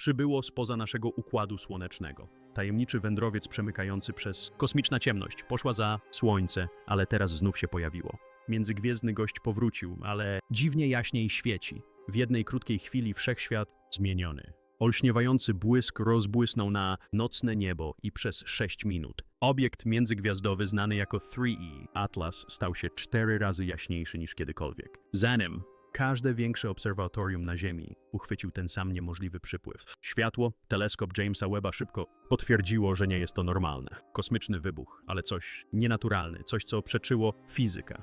przybyło spoza naszego układu słonecznego. Tajemniczy wędrowiec przemykający przez kosmiczna ciemność poszła za słońce, ale teraz znów się pojawiło. Międzygwiezdny gość powrócił, ale dziwnie jaśniej świeci. W jednej krótkiej chwili wszechświat zmieniony. Olśniewający błysk rozbłysnął na nocne niebo i przez 6 minut. Obiekt międzygwiazdowy znany jako 3E, Atlas, stał się cztery razy jaśniejszy niż kiedykolwiek. Za nim każde większe obserwatorium na Ziemi uchwycił ten sam niemożliwy przypływ. Światło, teleskop Jamesa Webba szybko potwierdziło, że nie jest to normalne. Kosmiczny wybuch, ale coś nienaturalne, coś co przeczyło fizyka.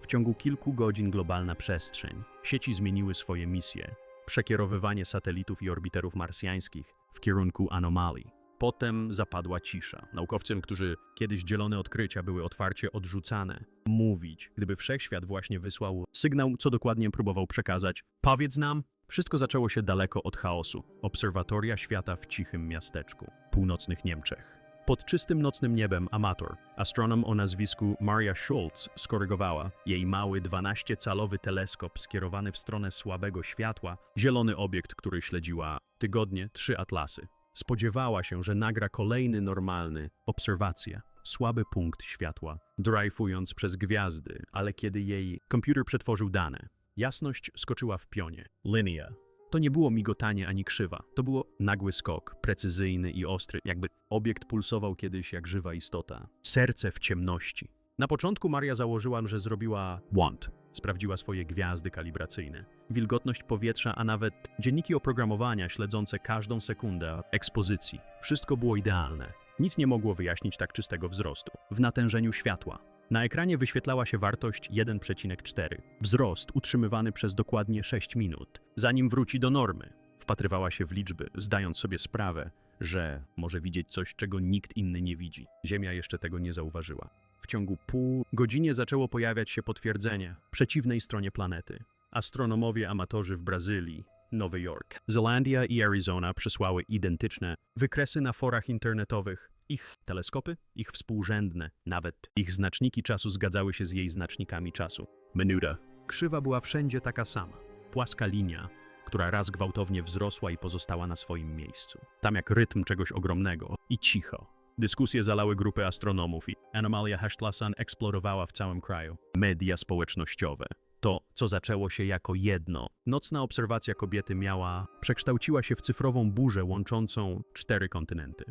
W ciągu kilku godzin globalna przestrzeń. Sieci zmieniły swoje misje. Przekierowywanie satelitów i orbiterów marsjańskich w kierunku anomalii. Potem zapadła cisza. Naukowcom, którzy kiedyś dzielone odkrycia były otwarcie odrzucane, mówić, gdyby wszechświat właśnie wysłał sygnał, co dokładnie próbował przekazać. Powiedz nam! Wszystko zaczęło się daleko od chaosu. Obserwatoria świata w cichym miasteczku, północnych Niemczech. Pod czystym nocnym niebem amator, astronom o nazwisku Maria Schultz skorygowała jej mały 12-calowy teleskop skierowany w stronę słabego światła, zielony obiekt, który śledziła tygodnie trzy atlasy. Spodziewała się, że nagra kolejny normalny obserwacja, słaby punkt światła, drajfując przez gwiazdy, ale kiedy jej komputer przetworzył dane, jasność skoczyła w pionie. Linia. To nie było migotanie ani krzywa. To było nagły skok, precyzyjny i ostry, jakby obiekt pulsował kiedyś jak żywa istota. Serce w ciemności. Na początku Maria założyła, że zrobiła want. Sprawdziła swoje gwiazdy kalibracyjne, wilgotność powietrza, a nawet dzienniki oprogramowania śledzące każdą sekundę ekspozycji. Wszystko było idealne. Nic nie mogło wyjaśnić tak czystego wzrostu. W natężeniu światła. Na ekranie wyświetlała się wartość 1,4. Wzrost utrzymywany przez dokładnie 6 minut, zanim wróci do normy. Wpatrywała się w liczby, zdając sobie sprawę, że może widzieć coś, czego nikt inny nie widzi. Ziemia jeszcze tego nie zauważyła. W ciągu pół godziny zaczęło pojawiać się potwierdzenie przeciwnej stronie planety. Astronomowie amatorzy w Brazylii, Nowy Jork, Zelandia i Arizona przysłały identyczne wykresy na forach internetowych. Ich teleskopy, ich współrzędne, nawet ich znaczniki czasu zgadzały się z jej znacznikami czasu. Minuta. Krzywa była wszędzie taka sama. Płaska linia, która raz gwałtownie wzrosła i pozostała na swoim miejscu. Tam jak rytm czegoś ogromnego i cicho. Dyskusje zalały grupy astronomów i anomalia Hashtlasan eksplorowała w całym kraju. Media społecznościowe. To, co zaczęło się jako jedno. Nocna obserwacja kobiety miała, przekształciła się w cyfrową burzę łączącą cztery kontynenty.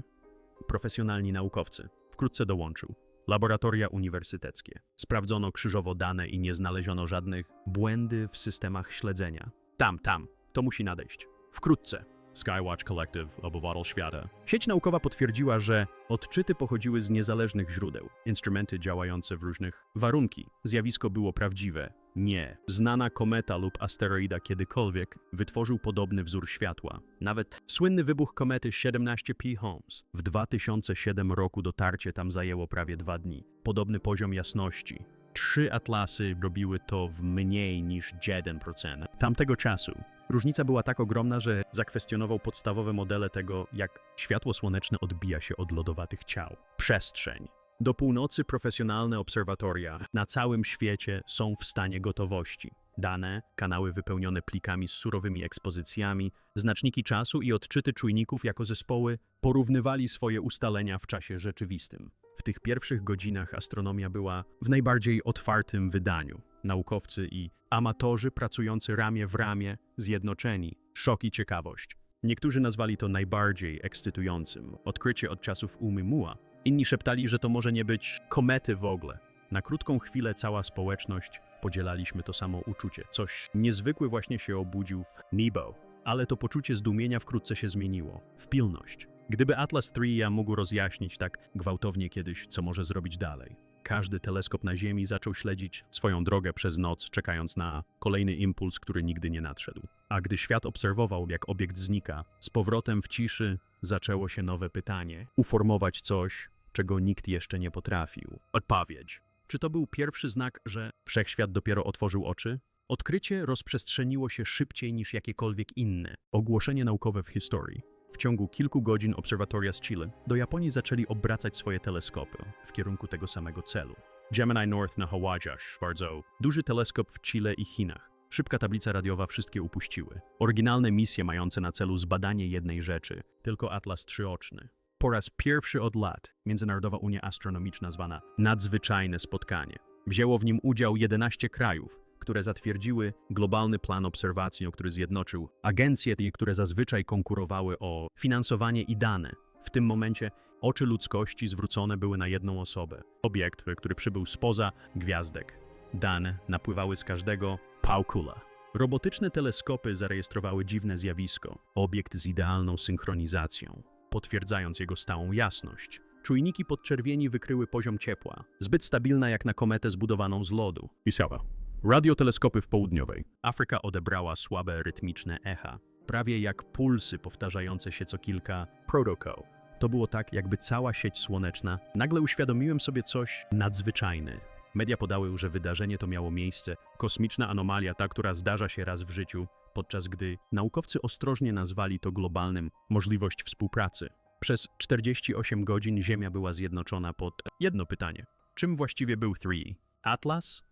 Profesjonalni naukowcy wkrótce dołączył. Laboratoria uniwersyteckie. Sprawdzono krzyżowo dane i nie znaleziono żadnych błędy w systemach śledzenia. Tam, tam, to musi nadejść. Wkrótce. Skywatch Collective, obywatel świata. Sieć naukowa potwierdziła, że odczyty pochodziły z niezależnych źródeł, instrumenty działające w różnych warunki. Zjawisko było prawdziwe. Nie. Znana kometa lub asteroida kiedykolwiek wytworzył podobny wzór światła. Nawet słynny wybuch komety 17P Holmes. W 2007 roku dotarcie tam zajęło prawie dwa dni. Podobny poziom jasności. Trzy atlasy robiły to w mniej niż 1%. Tamtego czasu różnica była tak ogromna, że zakwestionował podstawowe modele tego, jak światło słoneczne odbija się od lodowatych ciał. Przestrzeń. Do północy profesjonalne obserwatoria na całym świecie są w stanie gotowości. Dane, kanały wypełnione plikami z surowymi ekspozycjami, znaczniki czasu i odczyty czujników jako zespoły porównywali swoje ustalenia w czasie rzeczywistym. W tych pierwszych godzinach astronomia była w najbardziej otwartym wydaniu. Naukowcy i amatorzy pracujący ramię w ramię, zjednoczeni, szok i ciekawość. Niektórzy nazwali to najbardziej ekscytującym odkrycie od czasów Umymua. Inni szeptali, że to może nie być komety w ogóle. Na krótką chwilę cała społeczność podzielaliśmy to samo uczucie. Coś niezwykły właśnie się obudził w Nebo. Ale to poczucie zdumienia wkrótce się zmieniło w pilność. Gdyby Atlas III mógł rozjaśnić tak gwałtownie kiedyś, co może zrobić dalej. Każdy teleskop na Ziemi zaczął śledzić swoją drogę przez noc, czekając na kolejny impuls, który nigdy nie nadszedł. A gdy świat obserwował, jak obiekt znika, z powrotem w ciszy zaczęło się nowe pytanie: uformować coś, czego nikt jeszcze nie potrafił. Odpowiedź. Czy to był pierwszy znak, że wszechświat dopiero otworzył oczy? Odkrycie rozprzestrzeniło się szybciej niż jakiekolwiek inne. Ogłoszenie naukowe w historii. W ciągu kilku godzin obserwatoria z Chile do Japonii zaczęli obracać swoje teleskopy w kierunku tego samego celu. Gemini North na Hawaii, bardzo duży teleskop w Chile i Chinach. Szybka tablica radiowa wszystkie upuściły. Oryginalne misje mające na celu zbadanie jednej rzeczy, tylko atlas trzyoczny. Po raz pierwszy od lat Międzynarodowa Unia Astronomiczna zwana Nadzwyczajne Spotkanie. Wzięło w nim udział 11 krajów, które zatwierdziły globalny plan obserwacji, który zjednoczył agencje, które zazwyczaj konkurowały o finansowanie i dane. W tym momencie oczy ludzkości zwrócone były na jedną osobę. Obiekt, który przybył spoza gwiazdek. Dane napływały z każdego pałkula. Robotyczne teleskopy zarejestrowały dziwne zjawisko. Obiekt z idealną synchronizacją, potwierdzając jego stałą jasność. Czujniki podczerwieni wykryły poziom ciepła, zbyt stabilna jak na kometę zbudowaną z lodu. Pisała. Radioteleskopy w południowej. Afryka odebrała słabe rytmiczne echa, prawie jak pulsy powtarzające się co kilka protoko. To było tak, jakby cała sieć słoneczna. Nagle uświadomiłem sobie coś nadzwyczajne. Media podały, że wydarzenie to miało miejsce. Kosmiczna anomalia, ta, która zdarza się raz w życiu, podczas gdy naukowcy ostrożnie nazwali to globalnym możliwość współpracy. Przez 48 godzin Ziemia była zjednoczona pod jedno pytanie. Czym właściwie był Three? Atlas?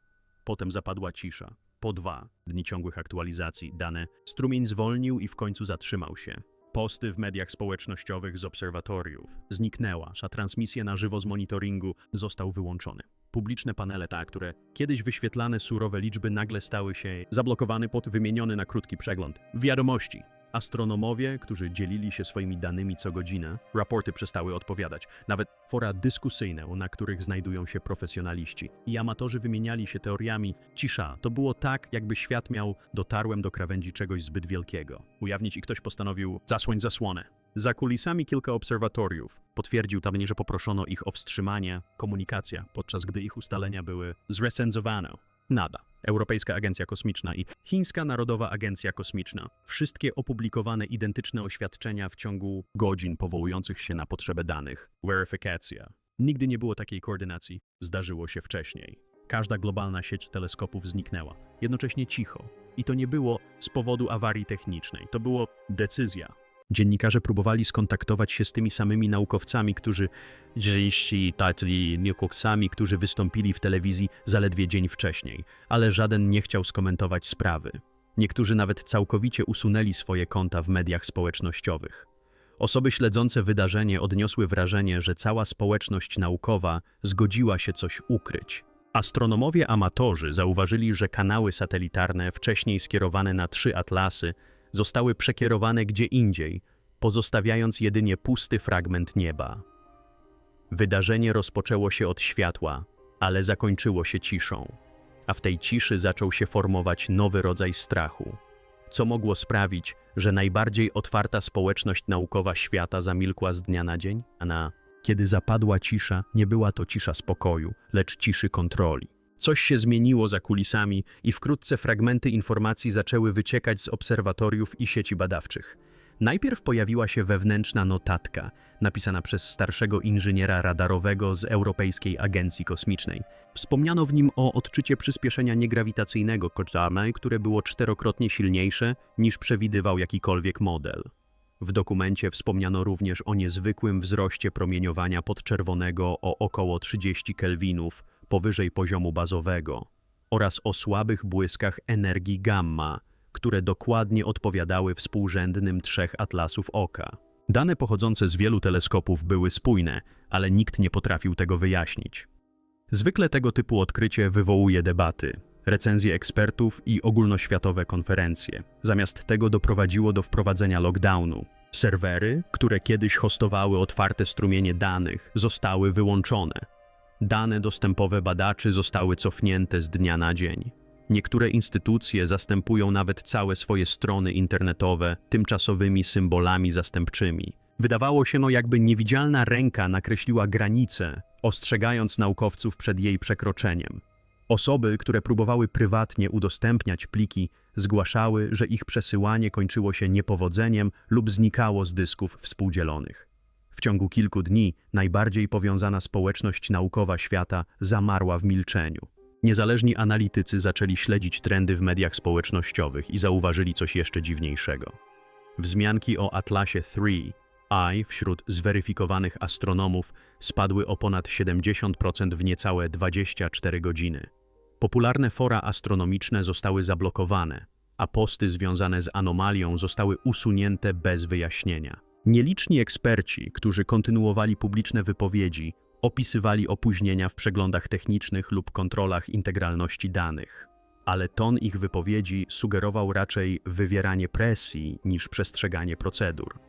Potem zapadła cisza. Po dwa dni ciągłych aktualizacji dane strumień zwolnił i w końcu zatrzymał się. Posty w mediach społecznościowych z obserwatoriów zniknęła, a transmisja na żywo z monitoringu został wyłączony. Publiczne panele, ta, które kiedyś wyświetlane surowe liczby nagle stały się zablokowane pod wymieniony na krótki przegląd. Wiadomości. Astronomowie, którzy dzielili się swoimi danymi co godzinę, raporty przestały odpowiadać. Nawet fora dyskusyjne, na których znajdują się profesjonaliści. I amatorzy wymieniali się teoriami. Cisza. To było tak, jakby świat miał dotarłem do krawędzi czegoś zbyt wielkiego. Ujawnić i ktoś postanowił zasłoń zasłonę. Za kulisami kilka obserwatoriów. Potwierdził tam, że poproszono ich o wstrzymanie komunikacja, podczas gdy ich ustalenia były zrecenzowane. Nada. Europejska Agencja Kosmiczna i Chińska Narodowa Agencja Kosmiczna. Wszystkie opublikowane identyczne oświadczenia w ciągu godzin powołujących się na potrzebę danych. Weryfikacja. Nigdy nie było takiej koordynacji. Zdarzyło się wcześniej. Każda globalna sieć teleskopów zniknęła. Jednocześnie cicho. I to nie było z powodu awarii technicznej. To było decyzja. Dziennikarze próbowali skontaktować się z tymi samymi naukowcami, którzy, jeśli tacy naukowcami, którzy wystąpili w telewizji zaledwie dzień wcześniej, ale żaden nie chciał skomentować sprawy. Niektórzy nawet całkowicie usunęli swoje konta w mediach społecznościowych. Osoby śledzące wydarzenie odniosły wrażenie, że cała społeczność naukowa zgodziła się coś ukryć. Astronomowie amatorzy zauważyli, że kanały satelitarne, wcześniej skierowane na trzy atlasy, zostały przekierowane gdzie indziej, pozostawiając jedynie pusty fragment nieba. Wydarzenie rozpoczęło się od światła, ale zakończyło się ciszą, a w tej ciszy zaczął się formować nowy rodzaj strachu, co mogło sprawić, że najbardziej otwarta społeczność naukowa świata zamilkła z dnia na dzień, a na kiedy zapadła cisza, nie była to cisza spokoju, lecz ciszy kontroli. Coś się zmieniło za kulisami i wkrótce fragmenty informacji zaczęły wyciekać z obserwatoriów i sieci badawczych. Najpierw pojawiła się wewnętrzna notatka, napisana przez starszego inżyniera radarowego z Europejskiej Agencji Kosmicznej. Wspomniano w nim o odczycie przyspieszenia niegrawitacyjnego Koczamy, które było czterokrotnie silniejsze niż przewidywał jakikolwiek model. W dokumencie wspomniano również o niezwykłym wzroście promieniowania podczerwonego o około 30 kelwinów, powyżej poziomu bazowego oraz o słabych błyskach energii gamma, które dokładnie odpowiadały współrzędnym trzech atlasów oka. Dane pochodzące z wielu teleskopów były spójne, ale nikt nie potrafił tego wyjaśnić. Zwykle tego typu odkrycie wywołuje debaty, recenzje ekspertów i ogólnoświatowe konferencje. Zamiast tego doprowadziło do wprowadzenia lockdownu. Serwery, które kiedyś hostowały otwarte strumienie danych, zostały wyłączone, Dane dostępowe badaczy zostały cofnięte z dnia na dzień. Niektóre instytucje zastępują nawet całe swoje strony internetowe tymczasowymi symbolami zastępczymi. Wydawało się no jakby niewidzialna ręka nakreśliła granicę, ostrzegając naukowców przed jej przekroczeniem. Osoby, które próbowały prywatnie udostępniać pliki, zgłaszały, że ich przesyłanie kończyło się niepowodzeniem lub znikało z dysków współdzielonych. W ciągu kilku dni najbardziej powiązana społeczność naukowa świata zamarła w milczeniu. Niezależni analitycy zaczęli śledzić trendy w mediach społecznościowych i zauważyli coś jeszcze dziwniejszego. Wzmianki o Atlasie 3 I wśród zweryfikowanych astronomów spadły o ponad 70% w niecałe 24 godziny. Popularne fora astronomiczne zostały zablokowane, a posty związane z anomalią zostały usunięte bez wyjaśnienia. Nieliczni eksperci, którzy kontynuowali publiczne wypowiedzi, opisywali opóźnienia w przeglądach technicznych lub kontrolach integralności danych. Ale ton ich wypowiedzi sugerował raczej wywieranie presji niż przestrzeganie procedur.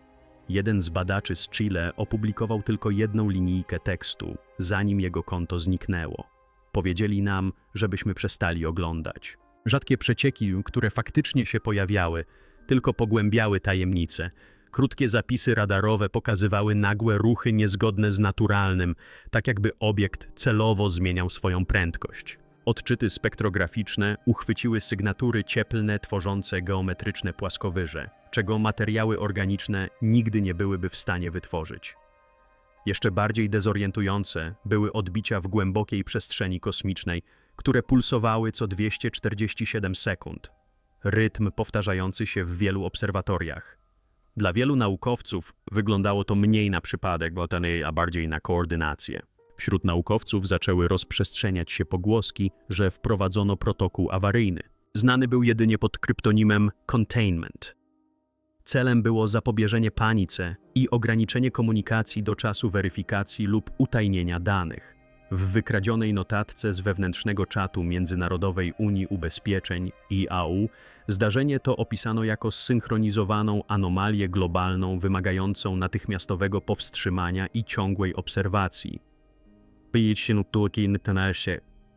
Jeden z badaczy z Chile opublikował tylko jedną linijkę tekstu, zanim jego konto zniknęło. Powiedzieli nam, żebyśmy przestali oglądać. Rzadkie przecieki, które faktycznie się pojawiały, tylko pogłębiały tajemnicę. Krótkie zapisy radarowe pokazywały nagłe ruchy niezgodne z naturalnym, tak jakby obiekt celowo zmieniał swoją prędkość. Odczyty spektrograficzne uchwyciły sygnatury cieplne tworzące geometryczne płaskowyże, czego materiały organiczne nigdy nie byłyby w stanie wytworzyć. Jeszcze bardziej dezorientujące były odbicia w głębokiej przestrzeni kosmicznej, które pulsowały co 247 sekund. Rytm powtarzający się w wielu obserwatoriach. Dla wielu naukowców wyglądało to mniej na przypadek botany, a bardziej na koordynację. Wśród naukowców zaczęły rozprzestrzeniać się pogłoski, że wprowadzono protokół awaryjny. Znany był jedynie pod kryptonimem containment. Celem było zapobieżenie panice i ograniczenie komunikacji do czasu weryfikacji lub utajnienia danych. W wykradzionej notatce z wewnętrznego czatu Międzynarodowej Unii Ubezpieczeń IAU zdarzenie to opisano jako zsynchronizowaną anomalię globalną wymagającą natychmiastowego powstrzymania i ciągłej obserwacji.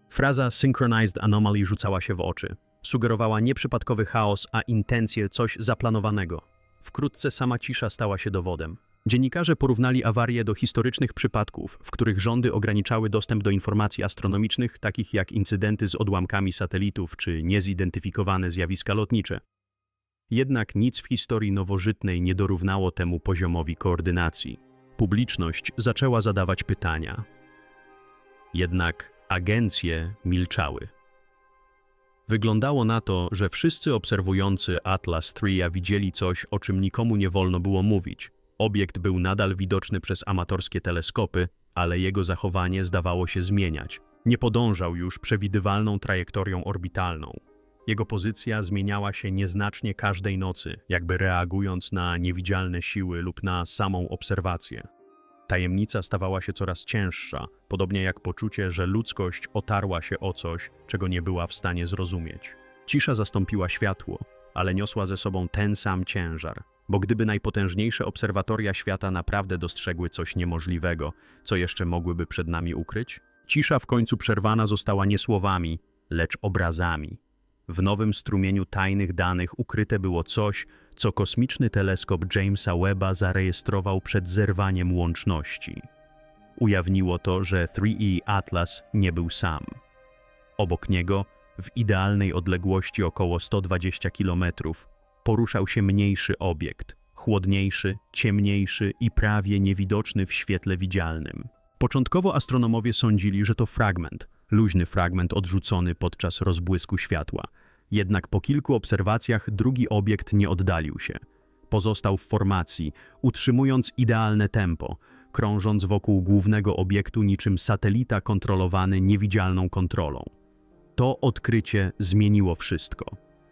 Fraza synchronized anomaly rzucała się w oczy. Sugerowała nieprzypadkowy chaos, a intencje coś zaplanowanego. Wkrótce sama cisza stała się dowodem. Dziennikarze porównali awarię do historycznych przypadków, w których rządy ograniczały dostęp do informacji astronomicznych, takich jak incydenty z odłamkami satelitów czy niezidentyfikowane zjawiska lotnicze. Jednak nic w historii nowożytnej nie dorównało temu poziomowi koordynacji. Publiczność zaczęła zadawać pytania. Jednak agencje milczały. Wyglądało na to, że wszyscy obserwujący Atlas III widzieli coś, o czym nikomu nie wolno było mówić. Obiekt był nadal widoczny przez amatorskie teleskopy, ale jego zachowanie zdawało się zmieniać. Nie podążał już przewidywalną trajektorią orbitalną. Jego pozycja zmieniała się nieznacznie każdej nocy, jakby reagując na niewidzialne siły lub na samą obserwację. Tajemnica stawała się coraz cięższa, podobnie jak poczucie, że ludzkość otarła się o coś, czego nie była w stanie zrozumieć. Cisza zastąpiła światło, ale niosła ze sobą ten sam ciężar, bo gdyby najpotężniejsze obserwatoria świata naprawdę dostrzegły coś niemożliwego, co jeszcze mogłyby przed nami ukryć? Cisza w końcu przerwana została nie słowami, lecz obrazami. W nowym strumieniu tajnych danych ukryte było coś, co kosmiczny teleskop Jamesa Webba zarejestrował przed zerwaniem łączności. Ujawniło to, że 3E Atlas nie był sam. Obok niego, w idealnej odległości około 120 km, poruszał się mniejszy obiekt, chłodniejszy, ciemniejszy i prawie niewidoczny w świetle widzialnym. Początkowo astronomowie sądzili, że to fragment, luźny fragment odrzucony podczas rozbłysku światła. Jednak po kilku obserwacjach drugi obiekt nie oddalił się. Pozostał w formacji, utrzymując idealne tempo, krążąc wokół głównego obiektu niczym satelita kontrolowany niewidzialną kontrolą. To odkrycie zmieniło wszystko.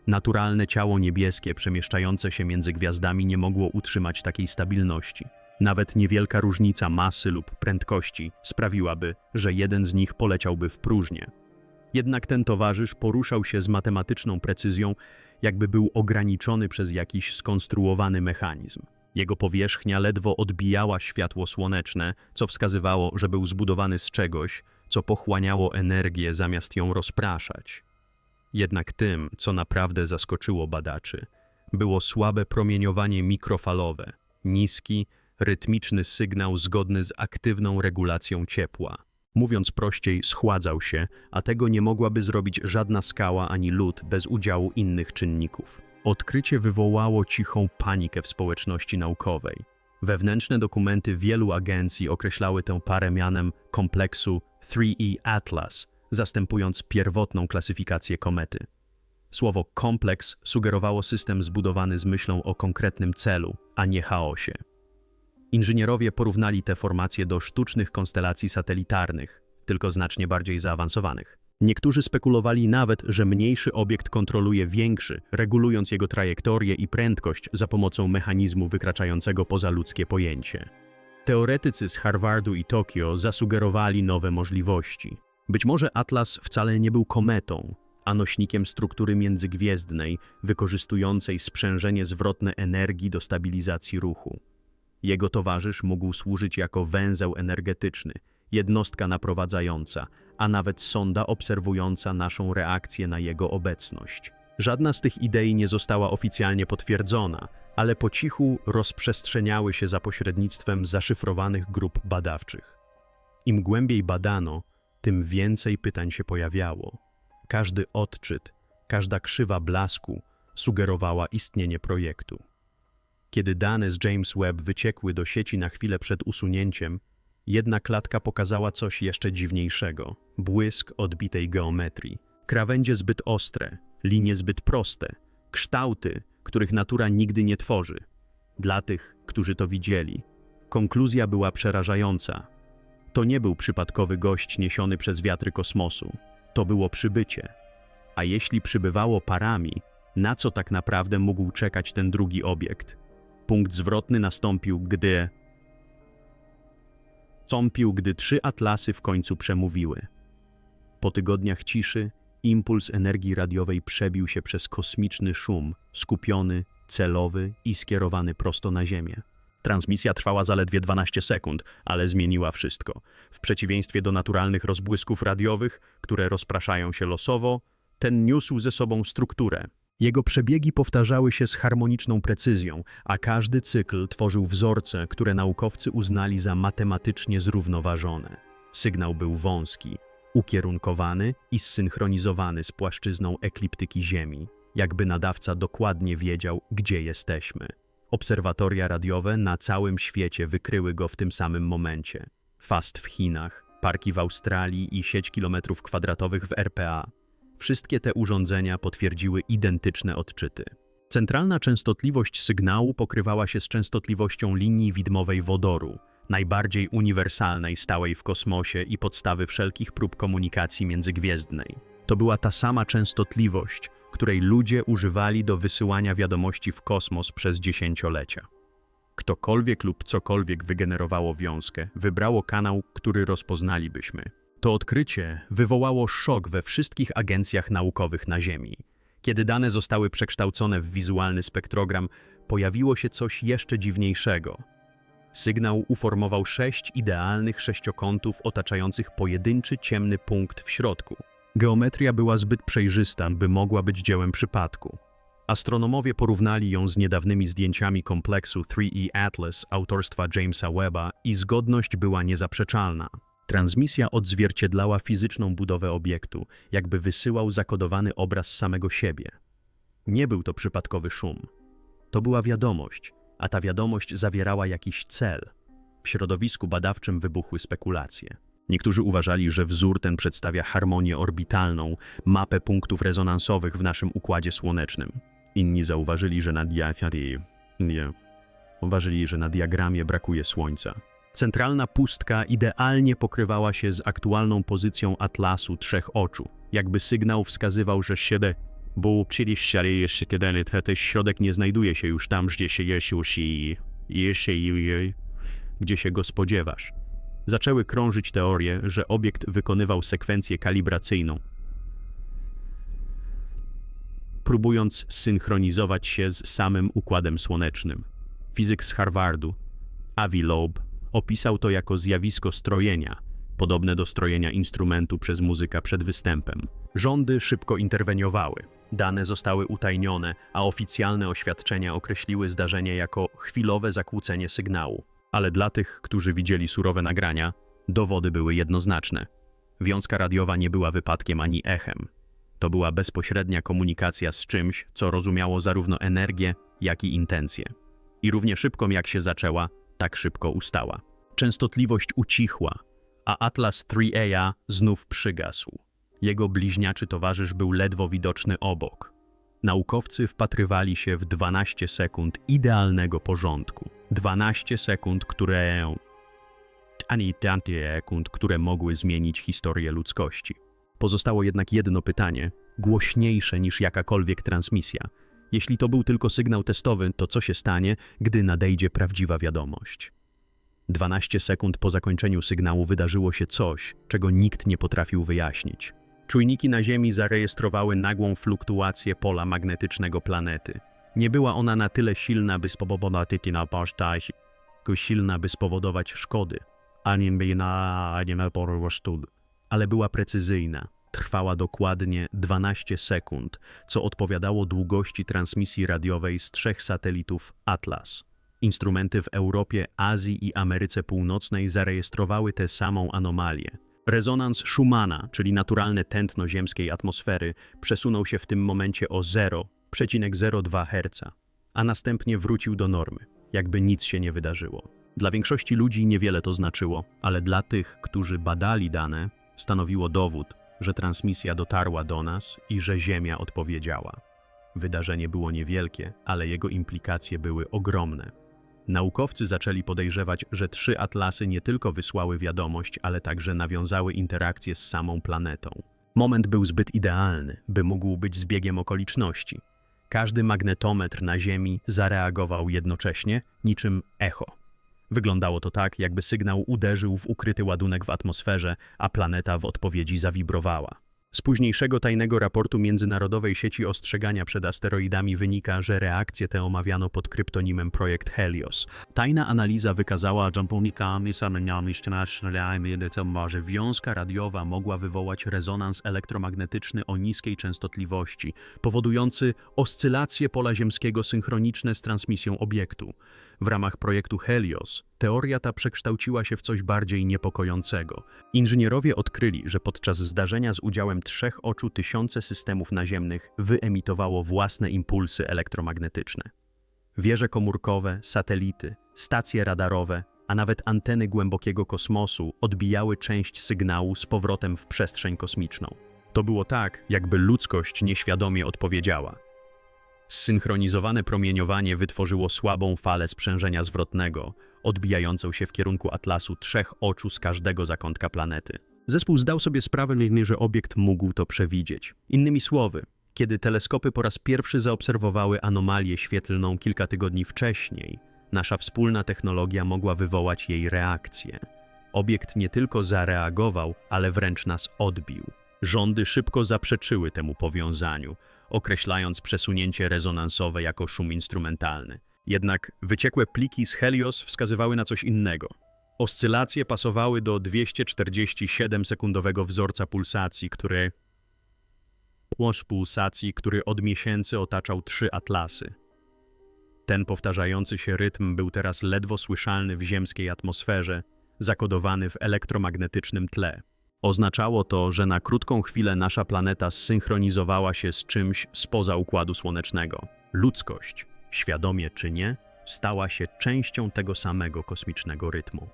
Naturalne ciało niebieskie przemieszczające się między gwiazdami nie mogło utrzymać takiej stabilności. Nawet niewielka różnica masy lub prędkości sprawiłaby, że jeden z nich poleciałby w próżnię. Jednak ten towarzysz poruszał się z matematyczną precyzją, jakby był ograniczony przez jakiś skonstruowany mechanizm. Jego powierzchnia ledwo odbijała światło słoneczne, co wskazywało, że był zbudowany z czegoś, co pochłaniało energię zamiast ją rozpraszać. Jednak tym, co naprawdę zaskoczyło badaczy, było słabe promieniowanie mikrofalowe, niski, rytmiczny sygnał zgodny z aktywną regulacją ciepła. Mówiąc prościej, schładzał się, a tego nie mogłaby zrobić żadna skała ani lód bez udziału innych czynników. Odkrycie wywołało cichą panikę w społeczności naukowej. Wewnętrzne dokumenty wielu agencji określały tę parę mianem kompleksu 3E Atlas, zastępując pierwotną klasyfikację komety. Słowo kompleks sugerowało system zbudowany z myślą o konkretnym celu, a nie chaosie. Inżynierowie porównali te formacje do sztucznych konstelacji satelitarnych, tylko znacznie bardziej zaawansowanych. Niektórzy spekulowali nawet, że mniejszy obiekt kontroluje większy, regulując jego trajektorię i prędkość za pomocą mechanizmu wykraczającego poza ludzkie pojęcie. Teoretycy z Harvardu i Tokio zasugerowali nowe możliwości. Być może Atlas wcale nie był kometą, a nośnikiem struktury międzygwiezdnej, wykorzystującej sprzężenie zwrotne energii do stabilizacji ruchu. Jego towarzysz mógł służyć jako węzeł energetyczny, jednostka naprowadzająca, a nawet sonda obserwująca naszą reakcję na jego obecność. Żadna z tych idei nie została oficjalnie potwierdzona, ale po cichu rozprzestrzeniały się za pośrednictwem zaszyfrowanych grup badawczych. Im głębiej badano, tym więcej pytań się pojawiało. Każdy odczyt, każda krzywa blasku sugerowała istnienie projektu. Kiedy dane z James Webb wyciekły do sieci na chwilę przed usunięciem, jedna klatka pokazała coś jeszcze dziwniejszego błysk odbitej geometrii. Krawędzie zbyt ostre, linie zbyt proste, kształty, których natura nigdy nie tworzy. Dla tych, którzy to widzieli, konkluzja była przerażająca. To nie był przypadkowy gość niesiony przez wiatry kosmosu, to było przybycie. A jeśli przybywało parami, na co tak naprawdę mógł czekać ten drugi obiekt? Punkt zwrotny nastąpił, gdy. Cąpił, gdy trzy atlasy w końcu przemówiły. Po tygodniach ciszy, impuls energii radiowej przebił się przez kosmiczny szum, skupiony, celowy i skierowany prosto na Ziemię. Transmisja trwała zaledwie 12 sekund, ale zmieniła wszystko. W przeciwieństwie do naturalnych rozbłysków radiowych, które rozpraszają się losowo, ten niósł ze sobą strukturę. Jego przebiegi powtarzały się z harmoniczną precyzją, a każdy cykl tworzył wzorce, które naukowcy uznali za matematycznie zrównoważone. Sygnał był wąski, ukierunkowany i zsynchronizowany z płaszczyzną ekliptyki Ziemi, jakby nadawca dokładnie wiedział, gdzie jesteśmy. Obserwatoria radiowe na całym świecie wykryły go w tym samym momencie. FAST w Chinach, parki w Australii i sieć kilometrów kwadratowych w RPA. Wszystkie te urządzenia potwierdziły identyczne odczyty. Centralna częstotliwość sygnału pokrywała się z częstotliwością linii widmowej wodoru, najbardziej uniwersalnej stałej w kosmosie i podstawy wszelkich prób komunikacji międzygwiezdnej. To była ta sama częstotliwość, której ludzie używali do wysyłania wiadomości w kosmos przez dziesięciolecia. Ktokolwiek lub cokolwiek wygenerowało wiązkę, wybrało kanał, który rozpoznalibyśmy. To odkrycie wywołało szok we wszystkich agencjach naukowych na Ziemi. Kiedy dane zostały przekształcone w wizualny spektrogram, pojawiło się coś jeszcze dziwniejszego. Sygnał uformował sześć idealnych sześciokątów otaczających pojedynczy ciemny punkt w środku. Geometria była zbyt przejrzysta, by mogła być dziełem przypadku. Astronomowie porównali ją z niedawnymi zdjęciami kompleksu 3E Atlas autorstwa Jamesa Webba i zgodność była niezaprzeczalna. Transmisja odzwierciedlała fizyczną budowę obiektu, jakby wysyłał zakodowany obraz samego siebie. Nie był to przypadkowy szum. To była wiadomość, a ta wiadomość zawierała jakiś cel. W środowisku badawczym wybuchły spekulacje. Niektórzy uważali, że wzór ten przedstawia harmonię orbitalną, mapę punktów rezonansowych w naszym układzie słonecznym. Inni zauważyli, że na diafanie, nie, uważali, że na diagramie brakuje Słońca. Centralna pustka idealnie pokrywała się z aktualną pozycją atlasu trzech oczu, jakby sygnał wskazywał, że siede, bo przecież jeszcze kiedy ten środek nie znajduje się już tam, gdzie się jeszcze gdzie się go spodziewasz. Zaczęły krążyć teorie, że obiekt wykonywał sekwencję kalibracyjną, próbując synchronizować się z samym Układem Słonecznym. Fizyk z Harvardu, Avi Loeb, opisał to jako zjawisko strojenia, podobne do strojenia instrumentu przez muzyka przed występem. Rządy szybko interweniowały. Dane zostały utajnione, a oficjalne oświadczenia określiły zdarzenie jako chwilowe zakłócenie sygnału. Ale dla tych, którzy widzieli surowe nagrania, dowody były jednoznaczne. Wiązka radiowa nie była wypadkiem ani echem. To była bezpośrednia komunikacja z czymś, co rozumiało zarówno energię, jak i intencje. I równie szybko jak się zaczęła, tak szybko ustała. Częstotliwość ucichła, a Atlas 3A znów przygasł. Jego bliźniaczy towarzysz był ledwo widoczny obok. Naukowcy wpatrywali się w 12 sekund idealnego porządku. 12 sekund, które ani sekund, które mogły zmienić historię ludzkości. Pozostało jednak jedno pytanie, głośniejsze niż jakakolwiek transmisja. Jeśli to był tylko sygnał testowy, to co się stanie, gdy nadejdzie prawdziwa wiadomość? 12 sekund po zakończeniu sygnału wydarzyło się coś, czego nikt nie potrafił wyjaśnić. Czujniki na Ziemi zarejestrowały nagłą fluktuację pola magnetycznego planety. Nie była ona na tyle silna, by spowodować silna, by spowodować szkody, ani by na ani na ale była precyzyjna. Trwała dokładnie 12 sekund, co odpowiadało długości transmisji radiowej z trzech satelitów Atlas. Instrumenty w Europie, Azji i Ameryce Północnej zarejestrowały tę samą anomalię. Rezonans Schumana, czyli naturalne tętno ziemskiej atmosfery, przesunął się w tym momencie o 0,02 Hz, a następnie wrócił do normy, jakby nic się nie wydarzyło. Dla większości ludzi niewiele to znaczyło, ale dla tych, którzy badali dane, stanowiło dowód, że transmisja dotarła do nas i że Ziemia odpowiedziała. Wydarzenie było niewielkie, ale jego implikacje były ogromne. Naukowcy zaczęli podejrzewać, że trzy atlasy nie tylko wysłały wiadomość, ale także nawiązały interakcję z samą planetą. Moment był zbyt idealny, by mógł być zbiegiem okoliczności. Każdy magnetometr na Ziemi zareagował jednocześnie, niczym echo. Wyglądało to tak, jakby sygnał uderzył w ukryty ładunek w atmosferze, a planeta w odpowiedzi zawibrowała. Z późniejszego tajnego raportu Międzynarodowej Sieci Ostrzegania przed Asteroidami wynika, że reakcję tę omawiano pod kryptonimem Projekt Helios. Tajna analiza wykazała, że wiązka radiowa mogła wywołać rezonans elektromagnetyczny o niskiej częstotliwości, powodujący oscylacje pola ziemskiego synchroniczne z transmisją obiektu. W ramach projektu Helios teoria ta przekształciła się w coś bardziej niepokojącego. Inżynierowie odkryli, że podczas zdarzenia z udziałem trzech oczu tysiące systemów naziemnych wyemitowało własne impulsy elektromagnetyczne. Wieże komórkowe, satelity, stacje radarowe, a nawet anteny głębokiego kosmosu odbijały część sygnału z powrotem w przestrzeń kosmiczną. To było tak, jakby ludzkość nieświadomie odpowiedziała. Zsynchronizowane promieniowanie wytworzyło słabą falę sprzężenia zwrotnego, odbijającą się w kierunku atlasu trzech oczu z każdego zakątka planety. Zespół zdał sobie sprawę, że obiekt mógł to przewidzieć. Innymi słowy, kiedy teleskopy po raz pierwszy zaobserwowały anomalię świetlną kilka tygodni wcześniej, nasza wspólna technologia mogła wywołać jej reakcję. Obiekt nie tylko zareagował, ale wręcz nas odbił. Rządy szybko zaprzeczyły temu powiązaniu, określając przesunięcie rezonansowe jako szum instrumentalny. Jednak wyciekłe pliki z Helios wskazywały na coś innego. Oscylacje pasowały do 247-sekundowego wzorca pulsacji, który Płosz pulsacji, który od miesięcy otaczał trzy atlasy. Ten powtarzający się rytm był teraz ledwo słyszalny w ziemskiej atmosferze, zakodowany w elektromagnetycznym tle. Oznaczało to, że na krótką chwilę nasza planeta zsynchronizowała się z czymś spoza Układu Słonecznego. Ludzkość, świadomie czy nie, stała się częścią tego samego kosmicznego rytmu.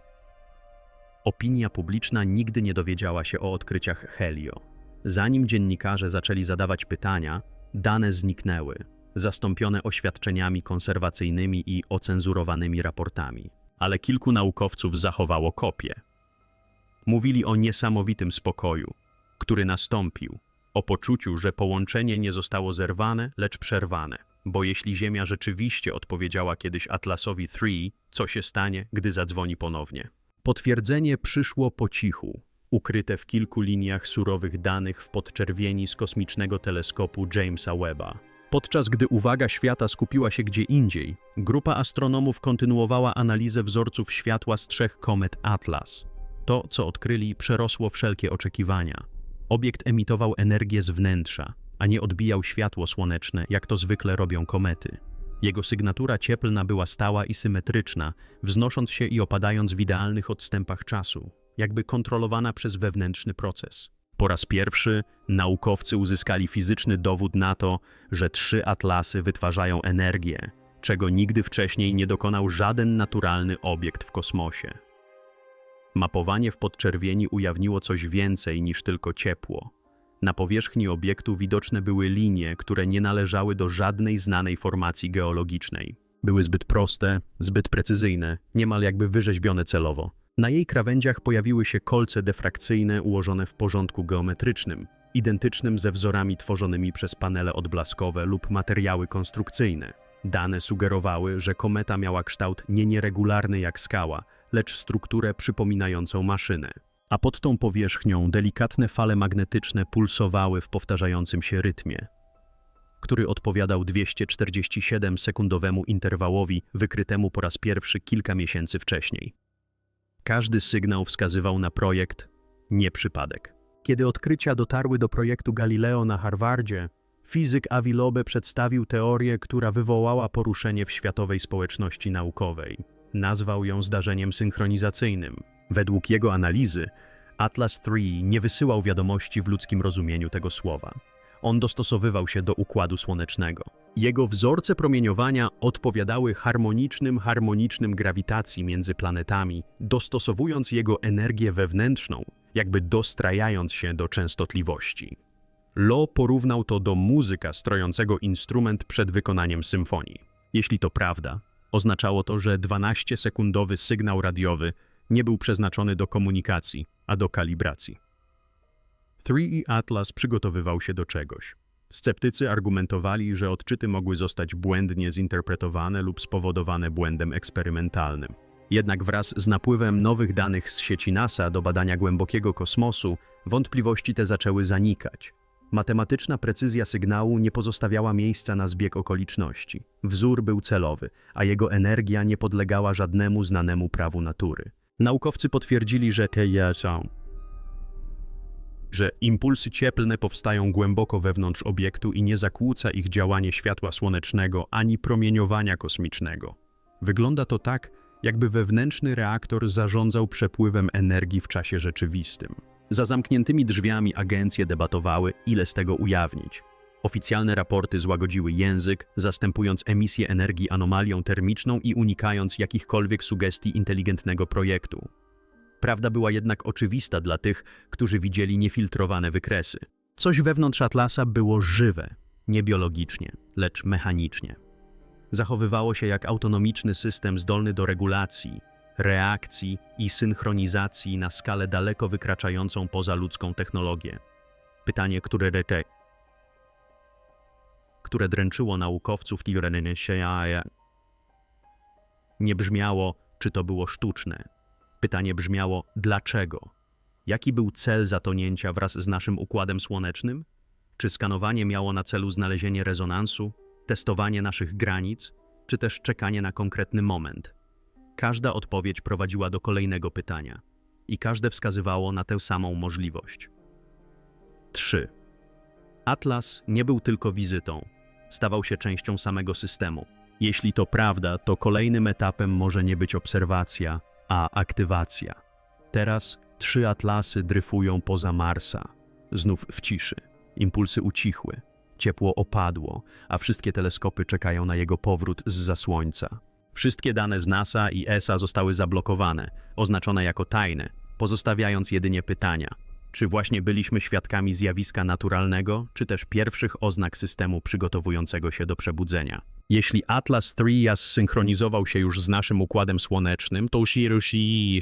Opinia publiczna nigdy nie dowiedziała się o odkryciach Helio. Zanim dziennikarze zaczęli zadawać pytania, dane zniknęły, zastąpione oświadczeniami konserwacyjnymi i ocenzurowanymi raportami. Ale kilku naukowców zachowało kopie. Mówili o niesamowitym spokoju, który nastąpił, o poczuciu, że połączenie nie zostało zerwane, lecz przerwane. Bo jeśli Ziemia rzeczywiście odpowiedziała kiedyś Atlasowi 3, co się stanie, gdy zadzwoni ponownie? Potwierdzenie przyszło po cichu, ukryte w kilku liniach surowych danych w podczerwieni z kosmicznego teleskopu Jamesa Webba. Podczas gdy uwaga świata skupiła się gdzie indziej, grupa astronomów kontynuowała analizę wzorców światła z trzech komet Atlas. To, co odkryli, przerosło wszelkie oczekiwania. Obiekt emitował energię z wnętrza, a nie odbijał światło słoneczne, jak to zwykle robią komety. Jego sygnatura cieplna była stała i symetryczna, wznosząc się i opadając w idealnych odstępach czasu, jakby kontrolowana przez wewnętrzny proces. Po raz pierwszy naukowcy uzyskali fizyczny dowód na to, że trzy atlasy wytwarzają energię, czego nigdy wcześniej nie dokonał żaden naturalny obiekt w kosmosie. Mapowanie w podczerwieni ujawniło coś więcej niż tylko ciepło. Na powierzchni obiektu widoczne były linie, które nie należały do żadnej znanej formacji geologicznej. Były zbyt proste, zbyt precyzyjne, niemal jakby wyrzeźbione celowo. Na jej krawędziach pojawiły się kolce defrakcyjne ułożone w porządku geometrycznym, identycznym ze wzorami tworzonymi przez panele odblaskowe lub materiały konstrukcyjne. Dane sugerowały, że kometa miała kształt nie nieregularny jak skała, lecz strukturę przypominającą maszynę. A pod tą powierzchnią delikatne fale magnetyczne pulsowały w powtarzającym się rytmie, który odpowiadał 247-sekundowemu interwałowi wykrytemu po raz pierwszy kilka miesięcy wcześniej. Każdy sygnał wskazywał na projekt, nie przypadek. Kiedy odkrycia dotarły do projektu Galileo na Harvardzie, fizyk Avi Loeb przedstawił teorię, która wywołała poruszenie w światowej społeczności naukowej. Nazwał ją zdarzeniem synchronizacyjnym. Według jego analizy, Atlas III nie wysyłał wiadomości w ludzkim rozumieniu tego słowa. On dostosowywał się do układu słonecznego. Jego wzorce promieniowania odpowiadały harmonicznym, harmonicznym grawitacji między planetami, dostosowując jego energię wewnętrzną, jakby dostrajając się do częstotliwości. Lo porównał to do muzyka strojącego instrument przed wykonaniem symfonii. Jeśli to prawda, oznaczało to, że 12-sekundowy sygnał radiowy nie był przeznaczony do komunikacji, a do kalibracji. 3i Atlas przygotowywał się do czegoś. Sceptycy argumentowali, że odczyty mogły zostać błędnie zinterpretowane lub spowodowane błędem eksperymentalnym. Jednak wraz z napływem nowych danych z sieci NASA do badania głębokiego kosmosu, wątpliwości te zaczęły zanikać. Matematyczna precyzja sygnału nie pozostawiała miejsca na zbieg okoliczności. Wzór był celowy, a jego energia nie podlegała żadnemu znanemu prawu natury. Naukowcy potwierdzili, że że impulsy cieplne powstają głęboko wewnątrz obiektu i nie zakłóca ich działanie światła słonecznego ani promieniowania kosmicznego. Wygląda to tak, jakby wewnętrzny reaktor zarządzał przepływem energii w czasie rzeczywistym. Za zamkniętymi drzwiami agencje debatowały, ile z tego ujawnić. Oficjalne raporty złagodziły język, zastępując emisję energii anomalią termiczną i unikając jakichkolwiek sugestii inteligentnego projektu. Prawda była jednak oczywista dla tych, którzy widzieli niefiltrowane wykresy. Coś wewnątrz Atlasa było żywe, nie biologicznie, lecz mechanicznie. Zachowywało się jak autonomiczny system zdolny do regulacji, reakcji i synchronizacji na skalę daleko wykraczającą poza ludzką technologię. Pytanie, które, rete, które dręczyło naukowców nie brzmiało, czy to było sztuczne, Pytanie brzmiało: dlaczego? Jaki był cel zatonięcia wraz z naszym układem słonecznym? Czy skanowanie miało na celu znalezienie rezonansu, testowanie naszych granic, czy też czekanie na konkretny moment? Każda odpowiedź prowadziła do kolejnego pytania i każde wskazywało na tę samą możliwość. 3. Atlas nie był tylko wizytą, stawał się częścią samego systemu. Jeśli to prawda, to kolejnym etapem może nie być obserwacja, a aktywacja. Teraz trzy atlasy dryfują poza Marsa, znów w ciszy. Impulsy ucichły, ciepło opadło, a wszystkie teleskopy czekają na jego powrót z zasłońca. Wszystkie dane z NASA i ESA zostały zablokowane, oznaczone jako tajne, pozostawiając jedynie pytania – czy właśnie byliśmy świadkami zjawiska naturalnego, czy też pierwszych oznak systemu przygotowującego się do przebudzenia? Jeśli Atlas III zsynchronizował się już z naszym układem słonecznym, to Shirushi,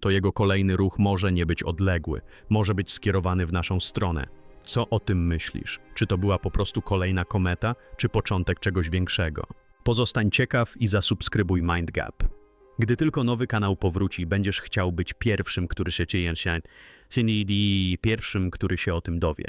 to jego kolejny ruch może nie być odległy, może być skierowany w naszą stronę. Co o tym myślisz? Czy to była po prostu kolejna kometa, czy początek czegoś większego? Pozostań ciekaw i zasubskrybuj MindGap. Gdy tylko nowy kanał powróci, będziesz chciał być pierwszym, który się dzieje, pierwszym, który się o tym dowie.